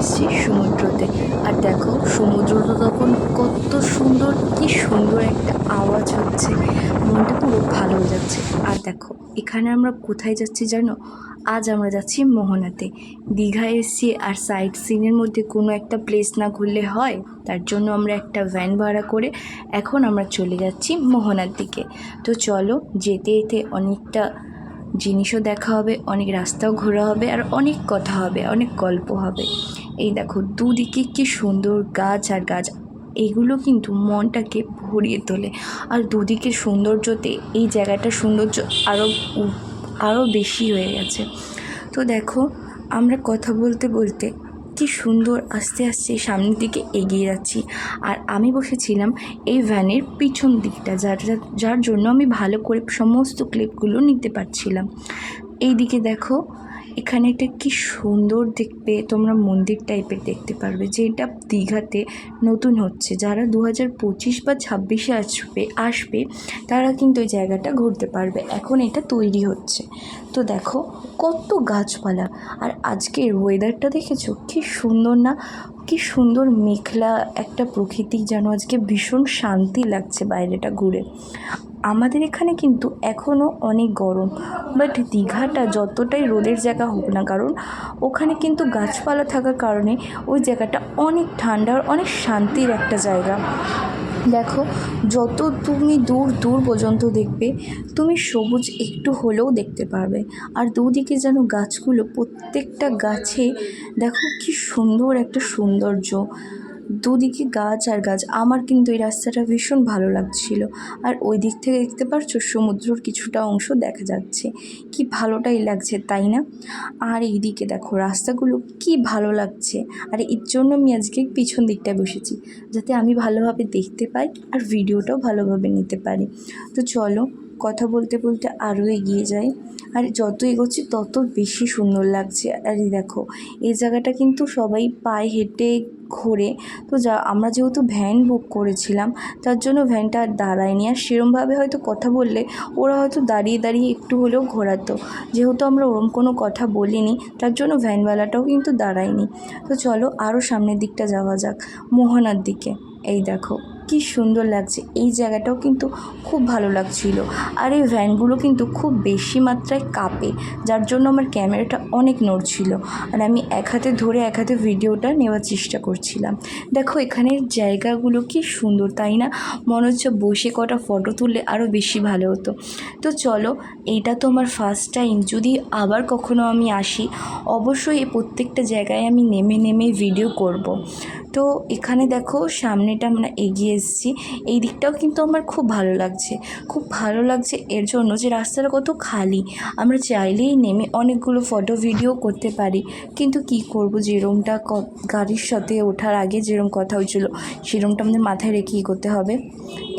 এসেছি সমুদ্রতে। আর দেখো, সমুদ্রটা তখন কত সুন্দর, কি সুন্দর একটা আওয়াজ হচ্ছে। মনটা পুরো ভালো হয়ে যাচ্ছে। আর দেখো, এখানে আমরা কোথায় যাচ্ছি জানো? আজ আমরা যাচ্ছি মোহনাতে। দীঘায় এসেছি আর সাইট সিনের মধ্যে কোনো একটা প্লেস না ঘুরলে হয়, তার জন্য আমরা একটা ভ্যান ভাড়া করে এখন আমরা চলে যাচ্ছি মোহনার দিকে। তো চলো, যেতে যেতে অনেকটা জিনিসও দেখা হবে, অনেক রাস্তাও ঘোরা হবে আর অনেক কথা হবে, অনেক গল্প হবে। এই দেখো, দুদিকে কি সুন্দর গাছ আর গাছ, এগুলো কিন্তু মনটাকে ভরিয়ে তোলে। আর দুদিকে সৌন্দর্যতে এই জায়গাটার সৌন্দর্য আরও আরও বেশি হয়ে গেছে। তো দেখো, আমরা কথা বলতে বলতে কি সুন্দর আস্তে আস্তে সামনের দিকে এগিয়ে যাচ্ছি। আর আমি বসেছিলাম এই ভ্যানের পিছন দিকটা, যার, যার- জন্য আমি ভালো করে সমস্ত ক্লিপগুলো নিতে পারছিলাম। এই দিকে দেখো এখানে একটা কি সুন্দর দেখবে তোমরা মন্দির টাইপের দেখতে পারবে যেটা দীঘাতে নতুন হচ্ছে। যারা দু হাজার পঁচিশ বা ছাব্বিশে আসবে আসবে, তারা কিন্তু ওই জায়গাটা ঘুরতে পারবে। এখন এটা তৈরি হচ্ছে। তো দেখো, কত গাছপালা। আর আজকের ওয়েদারটা দেখেছ? কি সুন্দর না? কি সুন্দর মেঘলা একটা প্রকৃতি যেন আজকে ভীষণ শান্তি লাগছে বাইরেটা ঘুরে। আমাদের এখানে কিন্তু এখনও অনেক গরম বাট দীঘাটা যতটাই রোদের জায়গা হোক না কারণ, ওখানে কিন্তু গাছপালা থাকার কারণে ওই জায়গাটা অনেক ঠান্ডা আর অনেক শান্তির একটা জায়গা। দেখো, যত তুমি দূর দূর পর্যন্ত দেখবে, তুমি সবুজ একটু হলেও দেখতে পারবে। আর দুদিকে যেন গাছগুলো, প্রত্যেকটা গাছে দেখো কি সুন্দর একটা সৌন্দর্য। দুদিকে গাছ আর গাছ। আমার কিন্তু এই রাস্তাটা ভীষণ ভালো লাগছিল। আর ওই দিক থেকে দেখতে পারছ, সমুদ্রর কিছুটা অংশ দেখা যাচ্ছে। কি ভালোটাই লাগছে, তাই না? আর এইদিকে দেখো, রাস্তাগুলো কি ভালো লাগছে। আর এর জন্য আমি আজকে পিছন দিকটায় বসেছি, যাতে আমি ভালোভাবে দেখতে পাই আর ভিডিওটাও ভালোভাবে নিতে পারি। তো চলো কথা বলতে বলতে আরও এগিয়ে যাই আর যত এগোচ্ছি তত বেশি সুন্দর লাগছে। আর দেখো, এই জায়গাটা কিন্তু সবাই পায়ে হেঁটে ঘোরে। তো যা, আমরা যেহেতু ভ্যান বুক করেছিলাম, তার জন্য ভ্যানটা আর দাঁড়ায়নি। আর সেরমভাবে হয়তো কথা বললে ওরা হয়তো দাঁড়িয়ে দাঁড়িয়ে একটু হলেও ঘোরাতো। যেহেতু আমরা ওরম কোনো কথা বলিনি, তার জন্য ভ্যানওয়ালাটাও কিন্তু দাঁড়ায়নি। তো চলো আরও সামনের দিকটা যাওয়া যাক, মোহনার দিকে। এই দেখো। কি সুন্দর লাগছে। এই জায়গাটাও কিন্তু খুব ভালো লাগছিল। আর এই ভ্যানগুলো কিন্তু খুব বেশি মাত্রায় কাঁপে, যার জন্য আমার ক্যামেরাটা অনেক নড়ছিল। আর আমি এক হাতে ধরে এক হাতে ভিডিওটা নেওয়ার চেষ্টা করছিলাম। দেখো, এখানের জায়গাগুলো কি সুন্দর, তাই না? মনে হচ্ছে বসে কটা ফটো তুললে আরও বেশি ভালো হতো। তো চলো এইটা তো আমার ফার্স্ট টাইম যদি আবার কখনো আমি আসি, অবশ্যই এই প্রত্যেকটা জায়গায় আমি নেমে নেমে ভিডিও করব। তো এখানে দেখো সামনেটা আমরা এগিয়ে এসেছি। এই দিকটাও কিন্তু আমার খুব ভালো লাগছে। খুব ভালো লাগছে এর জন্য যে রাস্তাটা কত খালি। আমরা চাইলেই নেমে অনেকগুলো ফটো ভিডিও করতে পারি। কিন্তু কি করব? যেরমটা গাড়ির সাথে ওঠার আগে যেরম কথা হয়েছিল, সেরমটা আমাদের মাথায় রেখেই করতে হবে?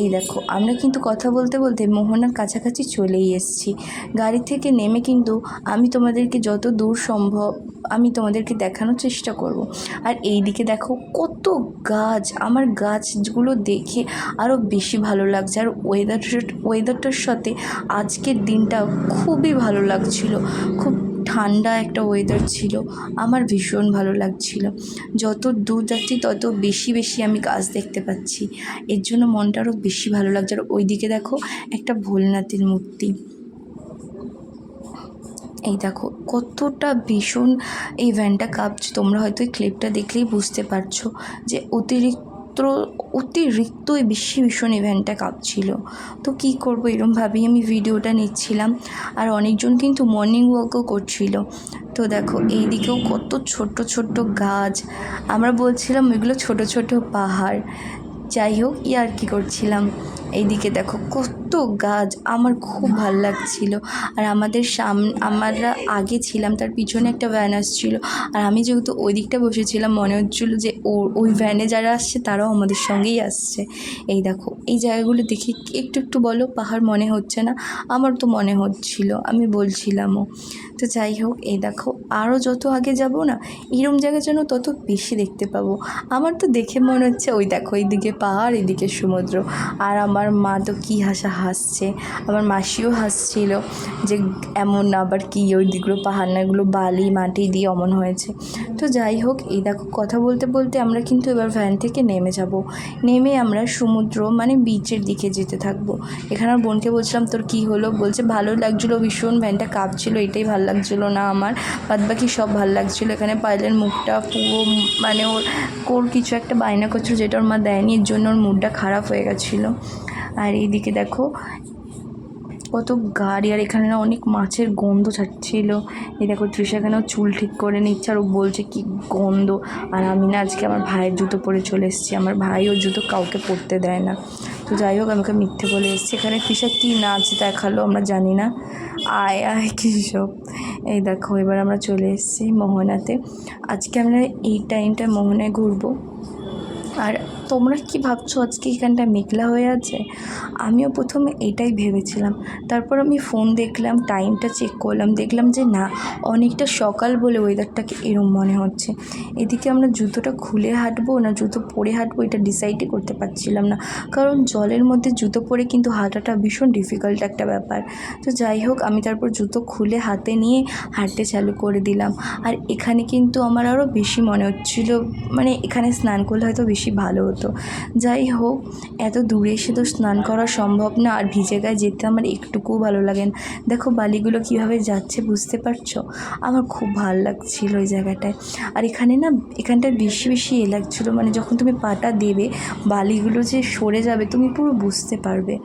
এই দেখো, আমরা কিন্তু কথা বলতে বলতে মোহনার কাছাকাছি চলেই এসেছি। গাড়ি থেকে নেমে কিন্তু আমি তোমাদেরকে যত দূর সম্ভব, আমি তোমাদেরকে দেখানোর চেষ্টা করব। আর এই দিকে দেখো কত গাছ, আমার গাছগুলো দেখে আরও বেশি ভালো লাগছে। আর ওয়েদার ওয়েদারটার সাথে আজকের দিনটা খুবই ভালো লাগছিল। খুব ঠান্ডা একটা ওয়েদার ছিল। আমার ভীষণ ভালো লাগছিল। যত দূর যাচ্ছি, তত বেশি বেশি আমি গাছ দেখতে পাচ্ছি। এর জন্য মনটা আরও বেশি ভালো লাগছে। আর ওইদিকে দেখো একটা ভোলনাথের মূর্তি। এই দেখো, কতটা ভীষণ এই ভ্যানটা কাঁপছে। তোমরা হয়তো এই ক্লিপটা দেখলেই বুঝতে পারছ যে অতিরিক্ত, অতিরিক্তই বেশি ভীষণ এই ভ্যানটা কাঁপছিল। তো কী করব? এরমভাবেই আমি ভিডিওটা নিচ্ছিলাম। আর অনেকজন কিন্তু মর্নিং ওয়াকও করছিল। তো দেখো এই দিকেও কত ছোট্ট ছোট্ট গাছ। আমরা বলছিলাম ওইগুলো ছোট ছোট পাহাড়। যাই হোক ইয়ার কি করছিলাম? এইদিকে দেখো, কত গাছ। আমার খুব ভালো লাগছিল। আর আমাদের সাম, আমরা আগে ছিলাম, তার পিছনে একটা ভ্যান আসছিল। আর আমি যেহেতু ওই দিকটা বসেছিলাম, মনে হচ্ছিল যে ও, ওই ভ্যানে যারা আসছে, তারাও আমাদের সঙ্গেই আসছে। এই দেখো, এই জায়গাগুলো দেখে একটু একটু বলো? পাহাড় মনে হচ্ছে না? আমার তো মনে হচ্ছিল, আমি বলছিলামও। তো যাই হোক এই দেখো আরও যত আগে যাব না, এরম জায়গা যেন তত বেশি দেখতে পাবো। আমার তো দেখে মনে হচ্ছে, ওই দেখো ওই দিকে পাহাড়, এদিকে সমুদ্র। আর আমার মা তো কী হাসা হাসছে। আমার মাসিও হাসছিল যে এমন আবার কি ওই দিকগুলো পাহাড় না এগুলো বালি, মাটি দিয়ে অমন হয়েছে। তো যাই হোক, এই দেখো, কথা বলতে বলতে আমরা কিন্তু এবার ভ্যান থেকে নেমে যাব। নেমে আমরা সমুদ্র মানে বিচের দিকে যেতে থাকব। এখানে আমার বোনকে বলছিলাম, তোর কি হলো? বলছে, ভালো লাগছিল ভীষণ ভ্যানটা কাঁপছিল, এটাই ভালো লাগছিল না আমার। বাদ বাকি সব ভালো লাগছিল। এখানে পাইলের মুখটা পুরো মানে ওর কোর কিছু একটা বায়না করছিল, যেটা ওর মা দেয়নি। জন্য ওর মুডটা খারাপ হয়ে গেছিল। আর এইদিকে দেখো, কত গাড়ি, আর এখানে না অনেক মাছের গন্ধ ছাড়ছিল। এই দেখো, তৃষা এখানেও চুল ঠিক করে নিচ্ছে, আর ও বলছে, কি গন্ধ? আর আমি না আজকে আমার ভাইয়ের জুতো পরে চলে এসেছি। আমার ভাই ওর জুতো কাউকে পরতে দেয় না। তো যাই হোক আমাকে মিথ্যে বলে এসেছি। এখানে তৃষা কী নাচ দেখাল আমরা জানি না। আয় আয় কী সব এই দেখো, এবার আমরা চলে এসেছি মোহনাতে। আজকে আমরা এই টাইমটা মোহনায় ঘুরবো। আর তোমরা কি ভাবছ আজকে এখানটা মেঘলা হয়ে আছে? আমিও প্রথমে এটাই ভেবেছিলাম। তারপর আমি ফোন দেখলাম টাইমটা চেক করলাম, দেখলাম যে না, অনেকটা সকাল বলে ওয়েদারটাকে এরম মনে হচ্ছে। এদিকে আমরা জুতোটা খুলে হাঁটবো না জুতো পরে হাঁটবো এটা ডিসাইডই করতে পারছিলাম না। কারণ জলের মধ্যে জুতো পরে কিন্তু হাঁটাটা ভীষণ ডিফিকাল্ট একটা ব্যাপার। তো যাই হোক, আমি তারপর জুতো খুলে হাতে নিয়ে হাঁটতে চালু করে দিলাম। আর এখানে কিন্তু আমার আরও বেশি মনে হচ্ছিল মানে এখানে স্নান করলে হয়তো বেশি ভালো হতো। যাই হোক, এত দূরে এসে তো স্নান করা সম্ভব না, আর ভিজে গায়ে যেতে আমার একটুকুও ভালো লাগে না। দেখো বালিগুলো কীভাবে যাচ্ছে বুঝতে পারছ? আমার খুব ভালো লাগছিল ওই জায়গাটায়। আর এখানে না, এখানটায় বেশি বেশি এ লাগছিল মানে যখন তুমি পাটা দেবে, বালিগুলো যে সরে যাবে, তুমি পুরো বুঝতে পারবে।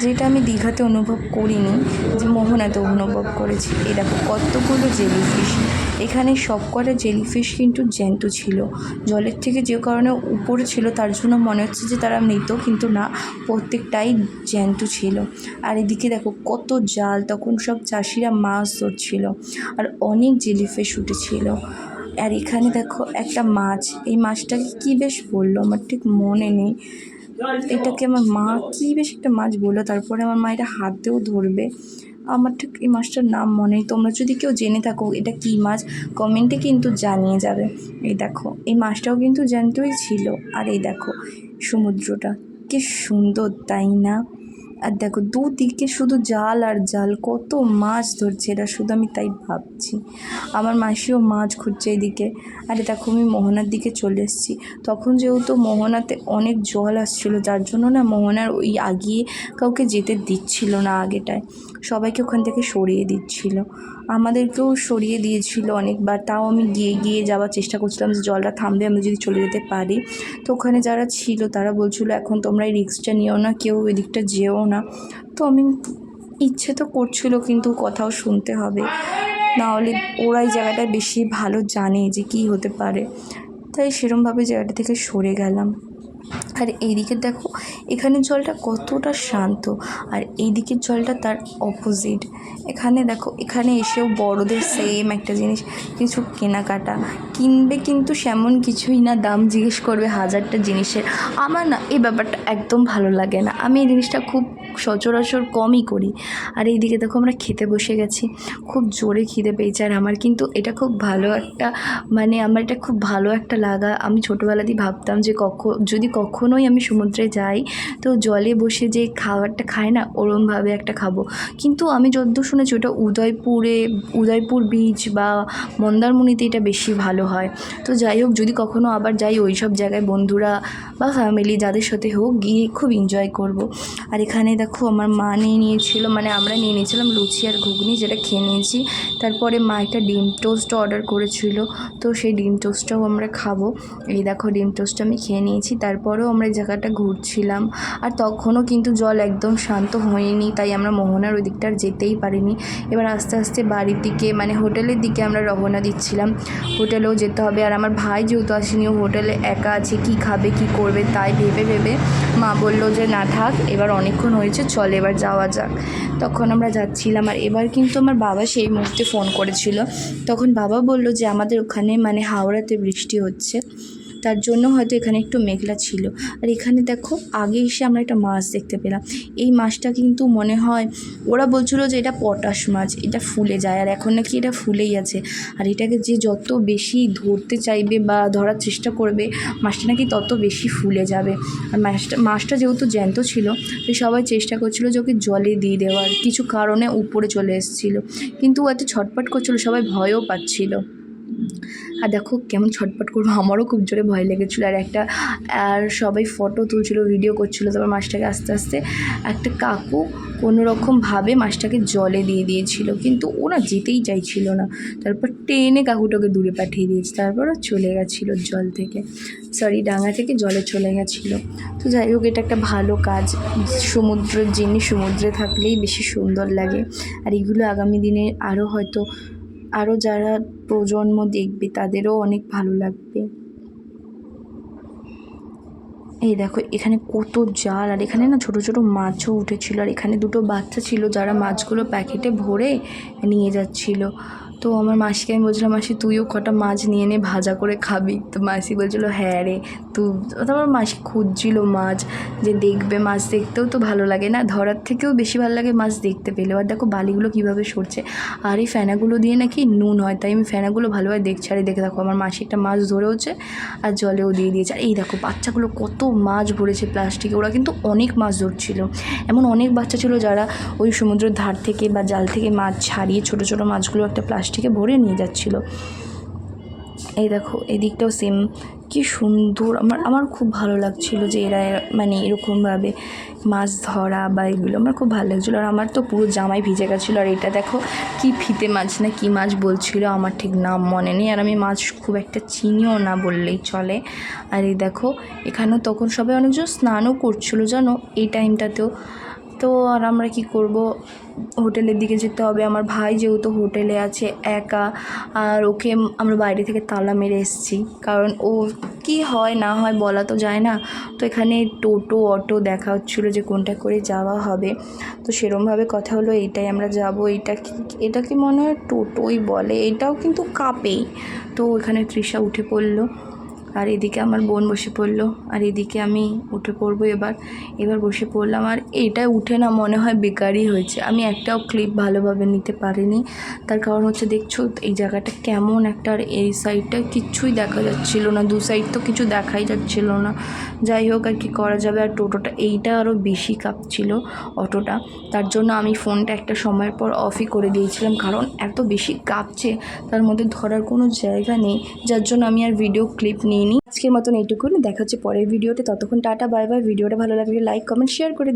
যেটা আমি দীঘাতে অনুভব করিনি, যে মোহনাতে অনুভব করেছি। এই দেখো কতগুলো জেলিফিশ। এখানে সব কটা জেলিফিশ কিন্তু জ্যান্ত ছিল। জলের থেকে যে কারণে উপরে ছিল, তার জন্য মনে হচ্ছে যে তারা মৃত, কিন্তু না, প্রত্যেকটাই জ্যান্ত ছিল। আর এদিকে দেখো, কত জাল, তখন সব চাষিরা মাছ ধরছিল আর অনেক জেলিফিশ উঠেছিল আর এখানে দেখো, একটা মাছ, এই মাছটাকে কী বেশ বলল? আমার ঠিক মনে নেই। এটাকে আমার মা কী বেশ একটা মাছ বলল, তারপরে আমার মা এটা হাতেও ধরবে। আমার ঠিক এই মাছটার নাম মনে তোমরা যদি কেউ জেনে থাকো এটা কী মাছ কমেন্টে কিন্তু জানিয়ে যাবে। এই দেখো, এই মাছটাও কিন্তু জ্যান্তই ছিল। আর এই দেখো, সমুদ্রটা, কি সুন্দর, তাই না? আর দেখো, দুদিকে শুধু জাল আর জাল, কত মাছ ধরছে এটা শুধু আমি তাই ভাবছি। আমার মাসিও মাছ খুঁজছে এদিকে। আরে দেখো, আমি মোহনার দিকে চলে এসেছি। তখন যেহেতু মোহনাতে অনেক জল আসছিল, যার জন্য না মোহনার ওই আগিয়ে কাউকে যেতে দিচ্ছিল না আগেটায়। সবাইকে ওখান থেকে সরিয়ে দিচ্ছিল। আমাদেরকেও সরিয়ে দিয়েছিল অনেকবার। তাও আমি গিয়ে গিয়ে যাওয়ার চেষ্টা করছিলাম যে জলটা থামবে, আমি যদি চলে যেতে পারি। তো ওখানে যারা ছিল, তারা বলছিল, এখন তোমরা এই রিক্সটা নিও না, কেউ এদিকটা যেও না। তো আমি ইচ্ছে তো করছিল, কিন্তু কথাও শুনতে হবে। নাহলে ওরাই জায়গাটা বেশি ভালো জানে যে কী হতে পারে। তাই সেরমভাবে জায়গাটা থেকে সরে গেলাম। আর এইদিকে দেখো এখানে জলটা কতটা শান্ত আর এই দিকের জলটা তার অপোজিট এখানে দেখো, এখানে এসেও বড়দের সেম একটা জিনিস, কিছু কেনাকাটা। কিনবে কিন্তু সেমন কিছুই না, দাম জিজ্ঞেস করবে হাজারটা জিনিসের। আমার না এই ব্যাপারটা একদম ভালো লাগে না। আমি এই জিনিসটা খুব সচরাচর কমই করি। আর এইদিকে দেখো আমরা খেতে বসে গেছি। খুব জোরে খিদে পেয়েছে আর আমার কিন্তু এটা খুব ভালো একটা মানে আমার এটা খুব ভালো একটা লাগা। আমি ছোটোবেলাতেই ভাবতাম যে কখন যদি কখনোই আমি সমুদ্রে যাই, তো জলে বসে যে খাবারটা খায় না, ওরমভাবে একটা খাব। কিন্তু আমি যদ্দূর শুনেছি ওটা উদয়পুরে, উদয়পুর বিচ বা মন্দারমণিতে এটা বেশি ভালো হয়। তো যাই হোক, যদি কখনো আবার যাই ওই সব জায়গায় বন্ধুরা বা ফ্যামিলি যাদের সাথে হোক, গিয়ে খুব এনজয় করব। আর এখানে দেখো আমার মা নিয়ে নিয়েছিল মানে আমরা নিয়ে নিয়েছিলাম লুচি আর ঘুগনি যেটা খেয়ে নিয়েছি। তারপরে মা একটা ডিম টোস্ট অর্ডার করেছিল, তো সেই ডিম টোস্টটাও আমরা খাব। এই দেখো ডিম টোস্ট আমি খেয়ে নিয়েছি, তারপরেও আমরা এই জায়গাটা ঘুরছিলাম। আর তখনও কিন্তু জল একদম শান্ত হয়নি, তাই আমরা মোহনার ওই দিকটা যেতেই পারিনি। এবার আস্তে আস্তে বাড়ির দিকে মানে হোটেলের দিকে আমরা রওনা দিচ্ছিলাম। হোটেলেও যেতে হবে। আর আমার ভাই যেহেতু আসেনি, ও হোটেলে একা আছে, কি খাবে, কি করবে তাই ভেবে ভেবে মা বলল যে, না থাক, এবার অনেকক্ষণ হয়েছে, চল এবার যাওয়া যাক। তখন আমরা যাচ্ছিলাম। আর এবার কিন্তু আমার বাবা সেই মুহূর্তে ফোন করেছিল। তখন বাবা বলল যে, আমাদের ওখানে মানে হাওড়াতে বৃষ্টি হচ্ছে। তার জন্য হয়তো এখানে একটু মেঘলা ছিল। আর এখানে দেখো, আগে এসে আমরা একটা মাছ দেখতে পেলাম। এই মাছটা কিন্তু মনে হয়, ওরা বলছিল যে এটা পটাশ মাছ, এটা ফুলে যায়। আর এখন নাকি এটা ফুলেই আছে। আর এটাকে যে যত বেশি ধরতে চাইবে বা ধরার চেষ্টা করবে, মাছটা নাকি তত বেশি ফুলে যাবে। আর মাছটা মাছটা যেহেতু জ্যান্ত ছিল, তো সবাই চেষ্টা করছিল যে ওকে জলে দিয়ে দেওয়ার। কিছু কারণে উপরে চলে এসেছিল। কিন্তু ও এত ছটপট করছিল, সবাই ভয়ও পাচ্ছিল। আর দেখো কেমন ছটপট করব, আমারও খুব জোরে ভয় লেগেছিলো। আর একটা, আর সবাই ফটো তুলছিল ভিডিও করছিল, তারপর মাছটাকে আস্তে আস্তে একটা কাকু কোনো রকমভাবে মাছটাকে জলে দিয়ে দিয়েছিল, কিন্তু ওরা যেতেই চাইছিল না। তারপর টেনে কাকুটাকে দূরে পাঠিয়ে দিয়েছে তারপর চলে গেছিল জল থেকে। সরি ডাঙা থেকে জলে চলে গেছিল। তো যাই হোক, এটা একটা ভালো কাজ। সমুদ্রের জিনিস, সমুদ্রে থাকলেই বেশি সুন্দর লাগে। আর এগুলো আগামী দিনে আরও হয়তো আরও যারা প্রজন্ম দেখবে, তাদেরও অনেক ভালো লাগবে। এই দেখো, এখানে কত জাল, আর এখানে না ছোট ছোট মাছও উঠেছিল, আর এখানে দুটো বাচ্চা ছিল যারা মাছগুলো প্যাকেটে ভরে নিয়ে যাচ্ছিল। তো আমার মাসিকে আমি বলছিলাম, মাসি, তুইও কটা মাছ নিয়ে নে, ভাজা করে খাবি। তো মাসি বলছিলো হ্যাঁ রে। তু তারপর মাসি খুঁজছিল মাছ, যে দেখবে মাছ দেখতেও তো ভালো লাগে না, ধরার থেকেও বেশি ভালো লাগে মাছ দেখতে পেলে। আর দেখো বালিগুলো কীভাবে সরছে। আর এই ফেনাগুলো দিয়ে নাকি নুন হয়, তাই আমি ফেনাগুলো ভালোভাবে দেখছি। আর দেখে দেখো, আমার মাসি একটা মাছ ধরেওছে আর জলেও দিয়ে দিয়েছে। আর এই দেখো, বাচ্চাগুলো কত মাছ ভরেছে প্লাস্টিকে। ওরা কিন্তু অনেক মাছ ধরছিল। এমন অনেক বাচ্চা ছিল যারা ওই সমুদ্রের ধার থেকে বা জাল থেকে মাছ ছাড়িয়ে ছোটো ছোটো মাছগুলো একটা প্লাস্টিকে ভরে নিয়ে যাচ্ছিল। এই দেখো, এদিকটাও সেম কি সুন্দর, আমার আমার খুব ভালো লাগছিল যে এরা মানে এরকমভাবে মাছ ধরা বা এগুলো আমার খুব ভালো লাগছিল। আর আমার তো পুরো জামাই ভিজে গেছিল। আর এটা দেখো, কি ফিতে মাছ না কি মাছ বলছিল, আমার ঠিক নাম মনে নেই। আর আমি মাছ খুব একটা চিনিও না বললেই চলে। আর এই দেখো, এখানেও তখন সবাই অনেকজন স্নানও করছিল, জানো? এই টাইমটাতেও তো আর আমরা কি করব? হোটেলের দিকে যেতে হবে। আমার ভাই যেহেতু হোটেলে আছে, একা, আর ওকে আমরা বাইরে থেকে তালা মেরে এসেছি। কারণ ও কি হয়, না হয় বলা তো যায় না। তো এখানে টোটো, অটো দেখা হচ্ছিল যে কোনটা করে যাওয়া হবে। তো সেরমভাবে কথা হলো, এইটাই আমরা যাব। এটা কি এটা কি মনে হয় টোটোই বলে? এটাও কিন্তু কাপেই তো এখানে তৃষা উঠে পড়ল। আর এদিকে আমার বোন বসে পড়ল। আর এদিকে আমি উঠে পড়ব এবার। এবার বসে পড়লাম। আর এটা উঠে না মনে হয় বেকারই হয়েছে। আমি একটাও ক্লিপ ভালোভাবে নিতে পারিনি। তার কারণ হচ্ছে দেখছ, এই জায়গাটা কেমন একটা আর এই সাইডটা কিচ্ছুই দেখা যাচ্ছিল না। দু সাইড তো কিছু দেখাই যাচ্ছিল না। যাই হোক আর কি করা যাবে। আর টোটোটা, এইটা আরও বেশি কাঁপছিল অটোটা। তার জন্য আমি ফোনটা একটা সময়ের পর অফই করে দিয়েছিলাম। কারণ এত বেশি কাঁপছে, তার মধ্যে ধরার কোনো জায়গা নেই। যার জন্য আমি আর ভিডিও ক্লিপ নিইনি। আজকের মতন এইটুকুনি দেখা হচ্ছে পরের ভিডিওতে ততক্ষণ টাটা, বাই বাই। ভিডিওটা ভালো লাগলে লাইক কমেন্ট শেয়ার করে দিই